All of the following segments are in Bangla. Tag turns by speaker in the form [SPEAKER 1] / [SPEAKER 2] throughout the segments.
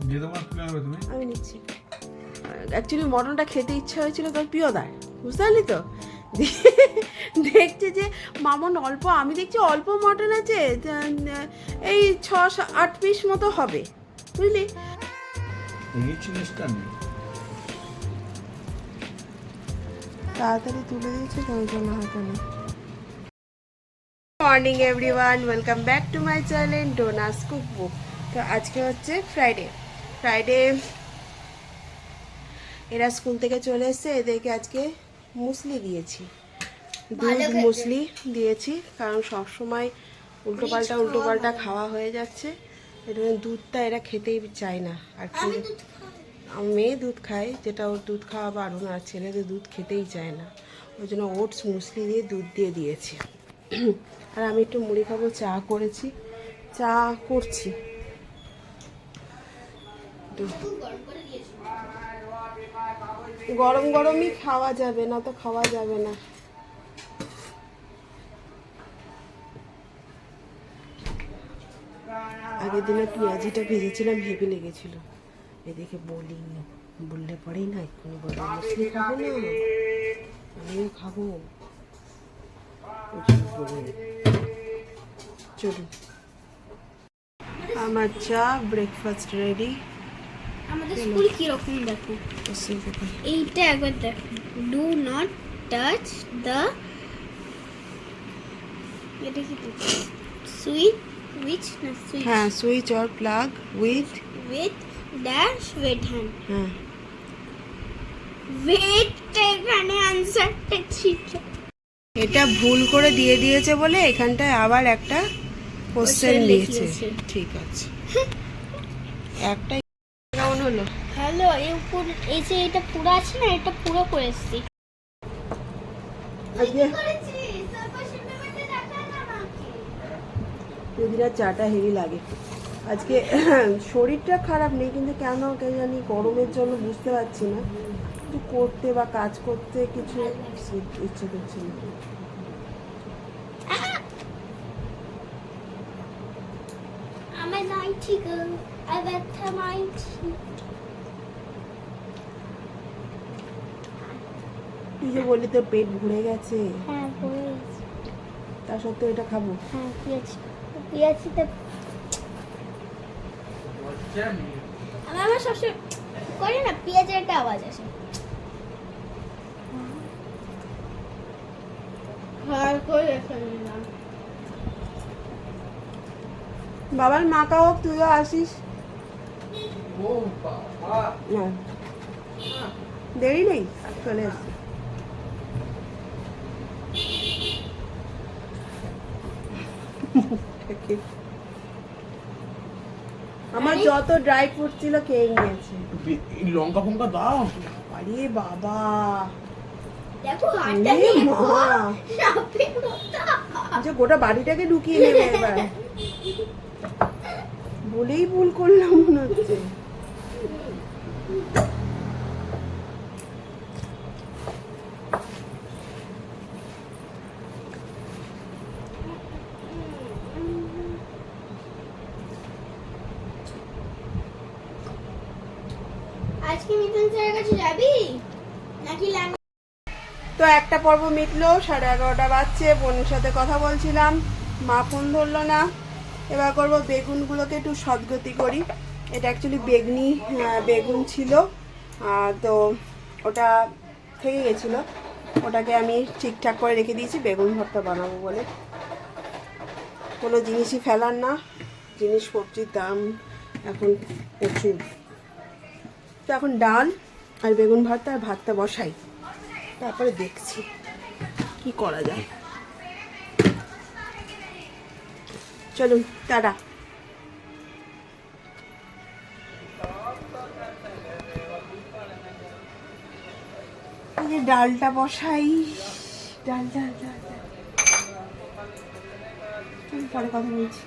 [SPEAKER 1] দিয়ে দেবো তুলে নেবে তুমি?
[SPEAKER 2] আমি নিচ্ছি। অ্যাকচুয়ালি মটনটা খেতে ইচ্ছা হয়েছিল তোর প্রিয়দার বুঝতে পারলি তো? দেখছে যে মামন অল্প আমি দেখছি অল্প মটন আছে এই ছ আট পিস মতো হবে বুঝলি?
[SPEAKER 1] এই জিনিসটা নেই।
[SPEAKER 2] তাড়াতাড়ি তুলে দিয়েছে তো ওই জন্য হয়তো নেই। Morning everyone welcome back to my channel Dona's cook book তো আজকে হচ্ছে ফ্রাইডে ফ্রাইডে এরা স্কুল থেকে চলে এসছে এদেরকে আজকে মুসলি দিয়েছি। দুধ মুসলি দিয়েছি কারণ সব সময় উল্টো পাল্টা উল্টো পাল্টা খাওয়া হয়ে যাচ্ছে। এটা দুধটা এরা খেতেই চায় না। আর কি আমার মেয়ে দুধ খায় যেটা ওর দুধ খাওয়া বারণ আর ছেলেদের দুধ খেতেই চায় না। ওই জন্য ওটস মুসলি দিয়ে দুধ দিয়ে দিয়েছি। আর আমি একটু মুড়ি খাব চা করেছি। চা করছি। গরম গরমই খাওয়া যাবে, না তো খাওয়া যাবে না। আগের দিনে পেঁয়াজিটা ভেজেছিলাম, হেভি লেগেছিল। এদিকে বলি, বললে পরেই না, এক্ষুনি বলে মুসলি খাব না। আমিও খাব। চলুন। আমার চা ব্রেকফাস্ট রেডি
[SPEAKER 3] আমাদের স্কুল কীরকম দেখো? এইটা একবার দেখো। ডু নট টাচ দ্য এটা কি সুইচ উইচ না সুইচ
[SPEAKER 2] হ্যাঁ switch or plug with
[SPEAKER 3] with dash wait hand
[SPEAKER 2] হ্যাঁ।
[SPEAKER 3] ওয়েট এখানে আনসারটা ছিল।
[SPEAKER 2] এটা ভুল করে দিয়ে দিয়েছে বলে এখানটায় আবার একটা কোশ্চেন দিয়েছে ঠিক আছে। একটাই কেমন হলো?
[SPEAKER 3] হ্যালো এই উপর এই যে এটা পুরো আছে না এটা পুরো করে এসছি।
[SPEAKER 2] দিদিরা চাটা হেভি লাগে। আজকে শরীরটা খারাপ নেই কিন্তু কেন কে জানি গরমের জন্য বুঝতে পারছি না। কিছু করতে বা কাজ করতে কিছু ইচ্ছে করছে না।
[SPEAKER 3] আমার নাই ঠিক আই ব্যথা নাইটি
[SPEAKER 2] তুই যে বললি তোর পেট ভরে গেছে।
[SPEAKER 3] হ্যাঁ হয়ে গেছে।
[SPEAKER 2] তা সত্ত্বেও এটা খাব?
[SPEAKER 3] হ্যাঁ পেয়েছি পেয়েছি তো আমার সবসময় করি না পেঁয়াজের একটা আওয়াজ আসে। আর করে রেখে
[SPEAKER 2] বাবার মাকা হোক তুইও আসিস। না। দেরি নেই চলে আমার যত ড্রাই ফ্রুট ছিল খেয়ে নিয়েছে।
[SPEAKER 1] এই লঙ্কা ফঙ্কা দাও।
[SPEAKER 2] আরে বাবা।
[SPEAKER 3] দেখো হাতটা
[SPEAKER 2] যে গোটা বাড়িটাকে ঢুকিয়ে নেবে এবার। বলেই ভুল করলাম মনে হচ্ছে।
[SPEAKER 3] আজকে স্যারের কাছে যাবি? নাকি
[SPEAKER 2] তো একটা পর্ব মিটলো, সাড়ে এগারোটা বাজছে, বোনের সাথে কথা বলছিলাম। মা ফোন ধরলো না। এবার করব বেগুনগুলোকে একটু সদগতি করি। এটা অ্যাকচুয়ালি বেগনি বেগুন ছিল। তো ওটা থেকে গেছিল। ওটাকে আমি ঠিকঠাক করে রেখে দিয়েছি, বেগুন ভর্তা বানাবো বলে। কোনো জিনিসই ফেলার না। জিনিস সবজির দাম এখন প্রচুর। তো এখন ডাল আর বেগুন ভর্তা আর ভাতটা বসাই। তারপরে দেখছি কি করা যায়। চলুন, টাটা। ডালটা বসাই, ডাল ডাল ডাল। পরে কথা বলছি।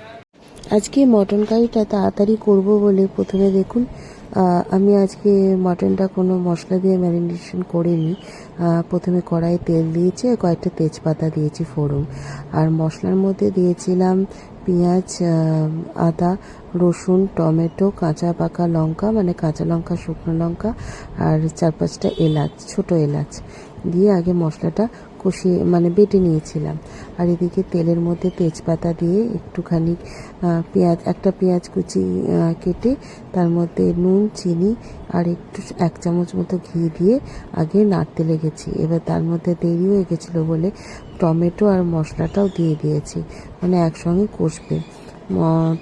[SPEAKER 2] আজকে মটন কারিটা তাড়াতাড়ি করব বলে প্রথমে দেখুন
[SPEAKER 4] আমি আজকে মাটনটা কোনো মশলা দিয়ে ম্যারিনেশন করিনি। প্রথমে কড়াইয়ে তেল দিয়েছি আর কয়েকটা তেজপাতা দিয়েছি ফোড়ন। আর মশলার মধ্যে দিয়েছিলাম পেঁয়াজ আদা, রসুন, টমেটো, কাঁচা পাকা লঙ্কা মানে কাঁচা লঙ্কা, শুকনো লঙ্কা, আর চার পাঁচটা এলাচ, ছোট এলাচ। দিয়ে আগে মশলাটা কষিয়ে মানে বেটে নিয়েছিলাম। আর এদিকে তেলের মধ্যে তেজপাতা দিয়ে একটুখানি পেঁয়াজ, একটা পেঁয়াজ কুচি কেটে তার মধ্যে নুন, চিনি আর একটু এক চামচ মতো ঘি দিয়ে আগে নাড়তে লেগেছি। এবার তার মধ্যে দেরি হয়ে গেছিল বলে টমেটো আর মশলাটাও দিয়ে দিয়েছি। মানে একসঙ্গে কষবে।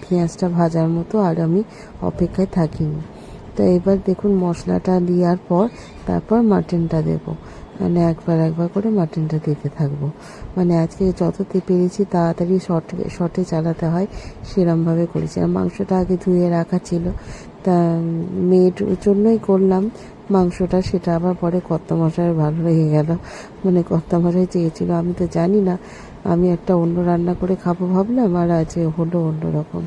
[SPEAKER 4] পেঁয়াজটা ভাজার মতো আর আমি অপেক্ষায় থাকিনি। তো এবার দেখুন মশলাটা দেওয়ার পর তারপর মাটনটা দেব। মানে একবার একবার করে মাটনটা দিতে থাকব। মানে আজকে যততে পেরেছি, তাড়াতাড়ি শর্ট শর্টে চালাতে হয়, সেরমভাবে করেছি। আর মাংসটা আগে ধুয়ে রাখা ছিল। তা মেয়ের জন্যই করলাম মাংসটা, সেটা আবার পরে কর্তামশাই ভালো লেগে গেল। মানে কর্তামশাই চেয়েছিল, আমি তো জানি না, আমি একটা অন্য রান্না করে খাব ভাবলাম, আর আজ হলো অন্যরকম।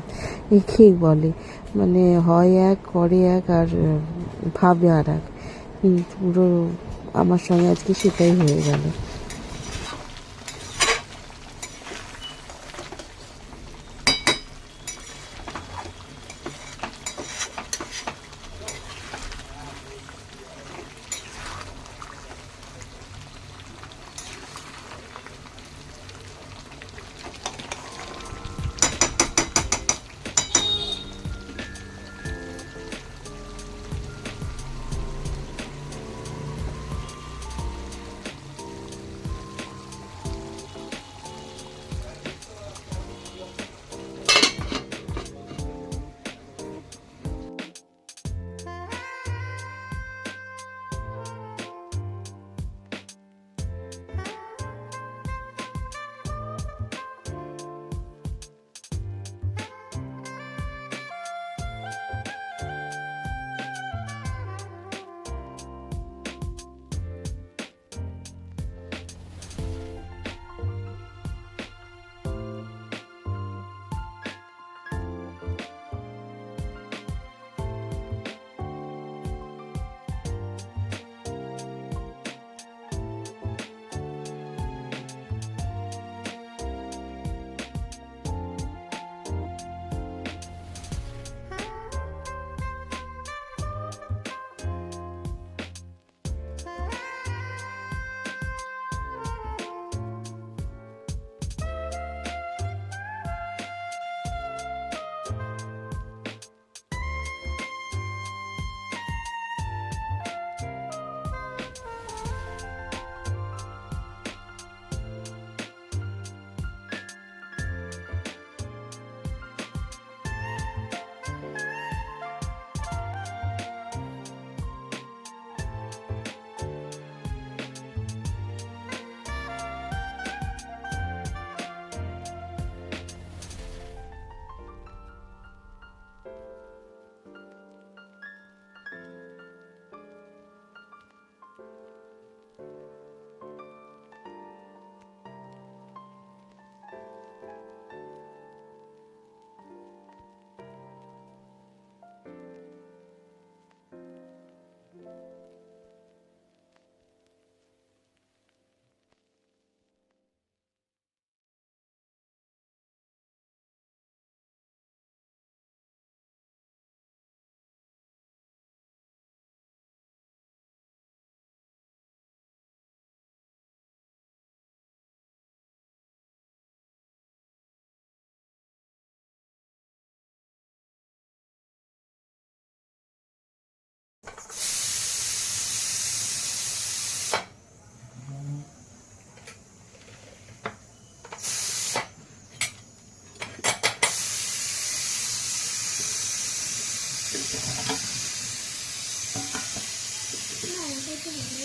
[SPEAKER 4] একেই বলে? মানে হয় এক, করে এক, আর, ভাবে আর এক। পুরো আমার সঙ্গে আজকে সেটাই হয়ে গেল।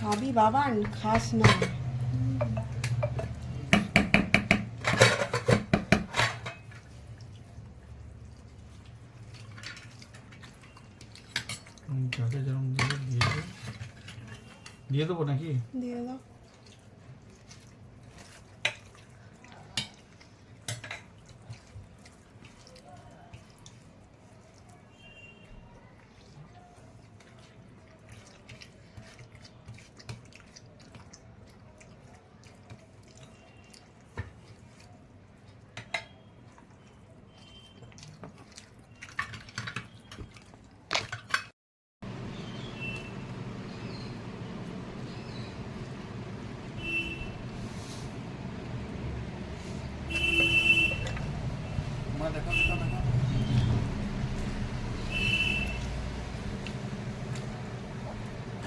[SPEAKER 2] খাবি বাবান খাস না।
[SPEAKER 1] যাকে যেরকম দিয়ে দেবো। দিয়ে দেবো নাকি?
[SPEAKER 2] দিয়ে দাও
[SPEAKER 1] মা দেখা দেখা দেখা
[SPEAKER 2] আর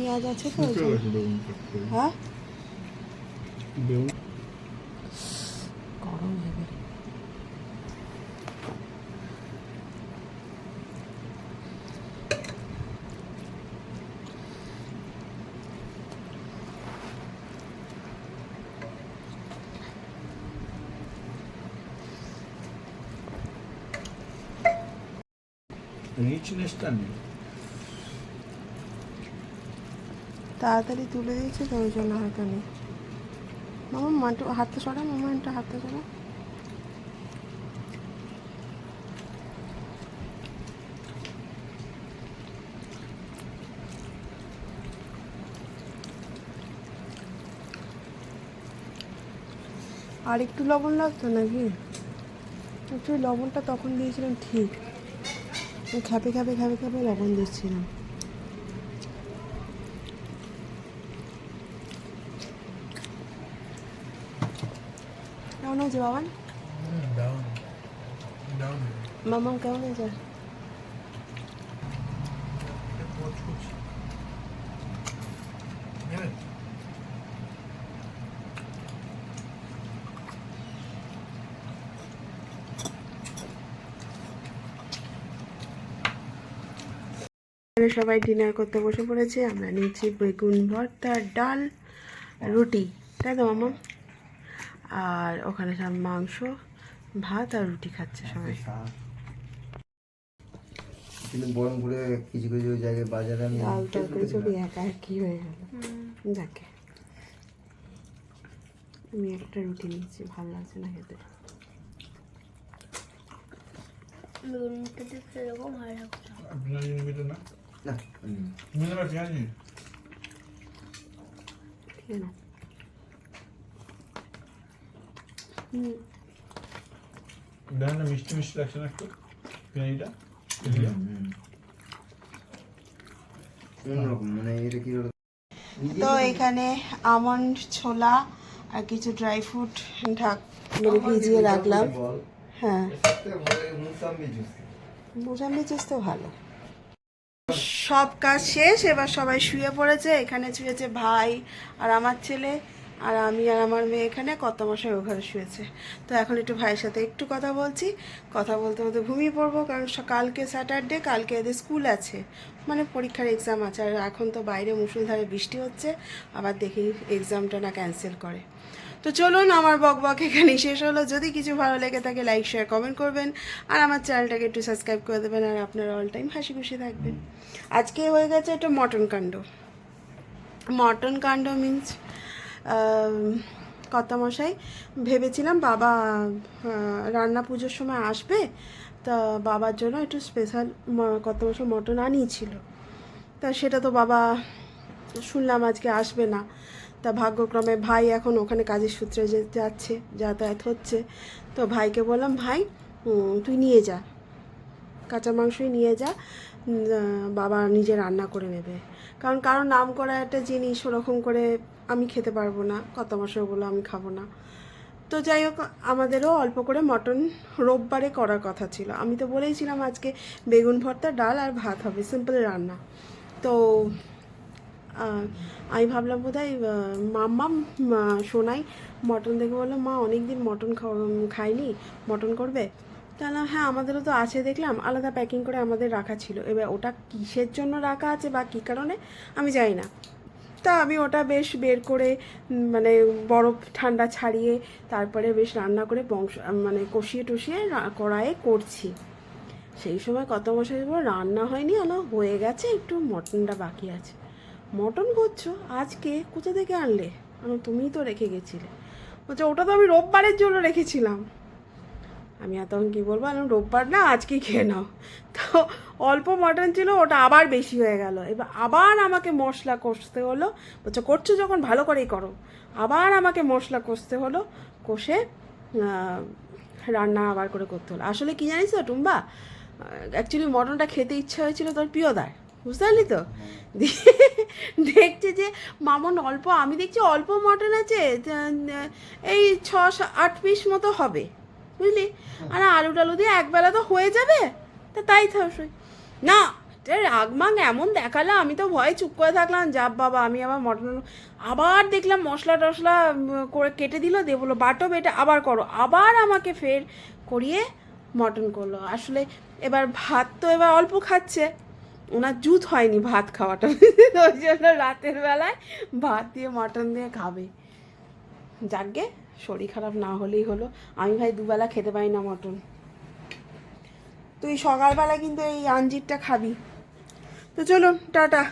[SPEAKER 2] বেগুনটা অনেকটা ঝাল দিয়েছি আসলে চি- পেঁয়াজ আছে তো ওই জন্য। হ্যাঁ
[SPEAKER 1] বেগুন
[SPEAKER 4] গরম হবে
[SPEAKER 1] রিচনেসটা নেই
[SPEAKER 2] তাড়াতাড়ি তুলে দিয়েছে, তো ওই জন্য হয়তো নেই। মামা মাটু হাতটা সরা মামা একটা হাতটা সরা আর একটু লবণ লাগতো নাকি? একটু লবণটা তখন দিয়েছিলাম, ঠিক। খাপে খাপে খাপে খাপে লবণ দিচ্ছিলাম। কেমন বাবান
[SPEAKER 1] ডাউন
[SPEAKER 2] কেমন আছে সবাই ডিনার করতে বসে পড়েছে আমরা নিয়েছি বেগুন ভর্তা ডাল রুটি। তাই তো মামা? আর ওখানে সব মাংস ভাত আর রুটি খাচ্ছে সবাই।
[SPEAKER 5] করে কিছু কিছু জায়গায় বাজারে আমি
[SPEAKER 2] ডাল তরকারি সবই একা একই হয়ে গেল। যাকে। আমি একটা রুটি নিয়েছি ভালো লাগছে না খেতে।
[SPEAKER 1] না
[SPEAKER 5] না?
[SPEAKER 2] ঠিক না
[SPEAKER 1] মিষ্টি মিষ্টি লাগছে না একটু পেঁয়াজটা
[SPEAKER 5] মানে
[SPEAKER 2] তো এখানে আমন্ড ছোলা আর কিছু ড্রাই ফ্রুট ঢাক মানে ভিজিয়ে রাখলাম। হ্যাঁ।
[SPEAKER 5] মুসাম্বি
[SPEAKER 2] মোসাম্বি জুস তো ভালো। সব কাজ শেষ এবার সবাই শুয়ে পড়েছে এখানে শুয়েছে ভাই আর আমার ছেলে। আর আমি আর আমার মেয়ে এখানে কত মশাই ওখানে শুয়েছে। তো এখন একটু ভাইয়ের সাথে একটু কথা বলছি। কথা বলতে বলতে ঘুমিয়ে পড়ব, কারণ কালকে স্যাটারডে কালকে এদের স্কুল আছে। মানে পরীক্ষার এক্সাম আছে, আর এখন তো বাইরে মুসুলধারে বৃষ্টি হচ্ছে, আবার দেখি এক্সামটা না ক্যান্সেল করে। তো চলুন, আমার বক বক এখানে শেষ হলো। যদি কিছু ভালো লেগে থাকে লাইক শেয়ার কমেন্ট করবেন। আর আমার চ্যানেলটাকে একটু সাবস্ক্রাইব করে দেবেন, আর আপনারা অল টাইম হাসি খুশি থাকবেন। আজকে হয়ে গেছে একটা মটন কাণ্ড। মটন কাণ্ড মিন্স কর্তামশাই, ভেবেছিলাম বাবা রান্না পুজোর সময় আসবে, তা বাবার জন্য একটু স্পেশাল কর্তামশাই মটন আনিয়েছিল। তা সেটা তো বাবা শুনলাম আজকে আসবে না। তা ভাগ্যক্রমে ভাই এখন ওখানে কাজের সূত্রে যাচ্ছে, যাতায়াত হচ্ছে। তো ভাইকে বললাম, ভাই তুই নিয়ে যা। কাঁচা মাংসই নিয়ে যা বাবা নিজে রান্না করে নেবে। কারণ কারও নাম করা একটা জিনিস ওরকম করে আমি খেতে পারব না, কত মাসে বলল আমি খাব না। তো যাই হোক, আমাদেরও অল্প করে মটন রোববারে করার কথা ছিল। আমি তো বলেইছিলাম আজকে বেগুন ভর্তা, ডাল আর ভাত হবে সিম্পল রান্না। তো আমি ভাবলাম বোধ হয় মাম্মা সোনাই মটন দেখে বলল, মা অনেক দিন মটন খাইনি, মটন করবে? তাহলে হ্যাঁ আমাদেরও তো আছে। দেখলাম আলাদা প্যাকিং করে আমাদের রাখা ছিল। এবার ওটা কিসের জন্য রাখা আছে বা কী কারণে, আমি জানি না। তা আমি ওটা বেশ বের করে মানে বরফ ঠান্ডা ছাড়িয়ে তারপরে বেশ রান্না করে বংশ মানে কষিয়ে টষিয়ে কড়াইয়ে করছি। সেই সময় কত মশাই বলল রান্না হয়নি, আলো হয়ে গেছে, একটু মটনটা বাকি আছে। মটন করছ? আজকে কোথা থেকে আনলে? আমি তুমিই তো রেখে গেছিলে। বলছে, ওটা তো আমি রোববারের জন্য রেখেছিলাম। আমি আর তখন কী বলব আমি রোববার না, আজকে খেয়ে নাও। তো অল্প মটন ছিল, ওটা আবার বেশি হয়ে গেল। এবার আবার আমাকে মশলা কষতে হলো। বলছে, করছ যখন, ভালো করেই করো। আবার আমাকে মশলা কষতে হলো, কষে রান্না আবার করে করতে হলো। আসলে কি জানিস তো, টুম্বা? অ্যাকচুয়ালি মটনটা খেতে ইচ্ছা হয়েছিল তোর প্রিয়দার। বুঝতে পারলি তো? দেখছে যে মামন অল্প, আমি দেখছি অল্প মটন আছে এই ছ আট পিস মতো হবে। বুঝলি? আর আলু টালু দিয়ে একবেলা তো হয়ে যাবে। তা তাই থাকবে না রাগমাগ এমন দেখাল, আমি তো ভয়ে চুপ করে থাকলাম। যাব বাবা, আমি আবার মটন আবার দেখলাম মশলা টশলা করে কেটে দিল, দিয়ে বলল, বাটো বেটে, আবার করো। আবার আমাকে ফের করিয়ে মটন করল। আসলে এবার ভাত তো এবার অল্প খাচ্ছে। ওনার জুত হয়নি ভাত খাওয়াটা। ওই জন্য রাতের বেলায় ভাত দিয়ে মটন দিয়ে খাবে। যাকগে শরীর খারাপ না হলেই হলো। আমি ভাই দুবেলা খেতে পারি না মটন। তুই সকালবেলা কিন্তু এই আঞ্জিরটা খাবি। তো চলুন, টাটা।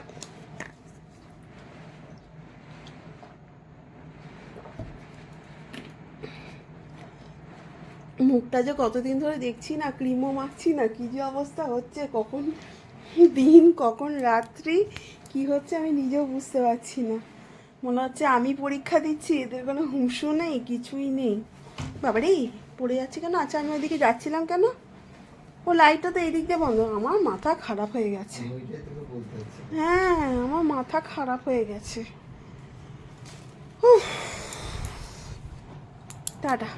[SPEAKER 2] মুখটা যে কতদিন ধরে দেখছি না, ক্রিমও মাখছি না, কি যে অবস্থা হচ্ছে, কখন দিন, কখন রাত্রি, কি হচ্ছে আমি নিজেও বুঝতে পারছি না। মনে হচ্ছে আমি পরীক্ষা দিচ্ছি, এদের কোনো হুঁশও নেই, কিছুই নেই। বাবারে, পড়ে যাচ্ছে কেন? আচ্ছা আমি ওইদিকে যাচ্ছিলাম কেন? ও লাইটটা তো এইদিক দিয়ে বন্ধ। আমার মাথা খারাপ হয়ে গেছে। হ্যাঁ আমার মাথা খারাপ হয়ে গেছে। টাটা।